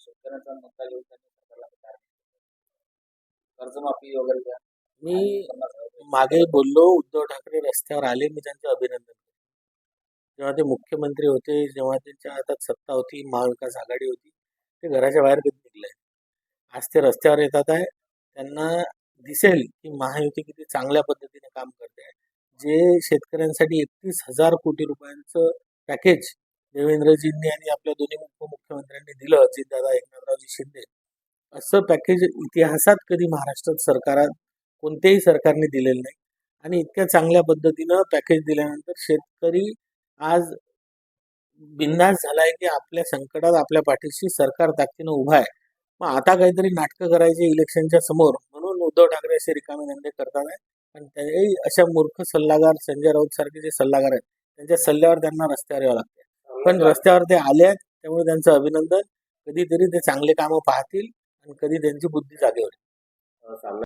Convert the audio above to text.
शेतकऱ्यांचा मुद्दा घेऊन त्यांनी सरकारला. कर्जमाफी वगैरे द्या. मी. मागे बोललो उद्धव ठाकरे रस्त्यावर आले मी त्यांचं अभिनंदन केलं. जेव्हा ते मुख्यमंत्री होते जेव्हा त्यांच्या हातात सत्ता होती महाविकास आघाडी होती ते घराच्या बाहेर कधी निघले? आज ते रस्त्यावर येतात आहे. त्यांना दिसेल की महायुती किती चांगल्या पद्धतीने काम करते आहे. जे शेतकऱ्यांसाठी एकतीस हजार कोटी रुपयांचं पॅकेज देवेंद्रजींनी आणि आपल्या दोन्ही मुख्यमंत्र्यांनी दिलं अजितदादा एकनाथरावजी शिंदे असं पॅकेज इतिहासात कधी महाराष्ट्रात सरकारात कोणत्याही सरकारने दिलेलं नाही. आणि इतक्या चांगल्या पद्धतीनं पॅकेज दिल्यानंतर शेतकरी आज बिंदास झालाय की आपल्या संकटात आपल्या पाठीशी सरकार ताकदीनं उभा आहे. मग आता काहीतरी नाटकं करायचे इलेक्शनच्या समोर म्हणून उद्धव ठाकरे असे रिकामे धंदे करतात पण अशा मूर्ख सल्लागार संजय राऊत सारखे जे सल्लागार आहेत त्यांच्या सल्ल्यावर त्यांना रस्त्यावर यावं लागते. पण रस्त्यावर ते आले आहेत त्यामुळे त्यांचं अभिनंदन कधीतरी ते चांगले कामं पाहतील आणि कधी त्यांची बुद्धी जागेवर येईल.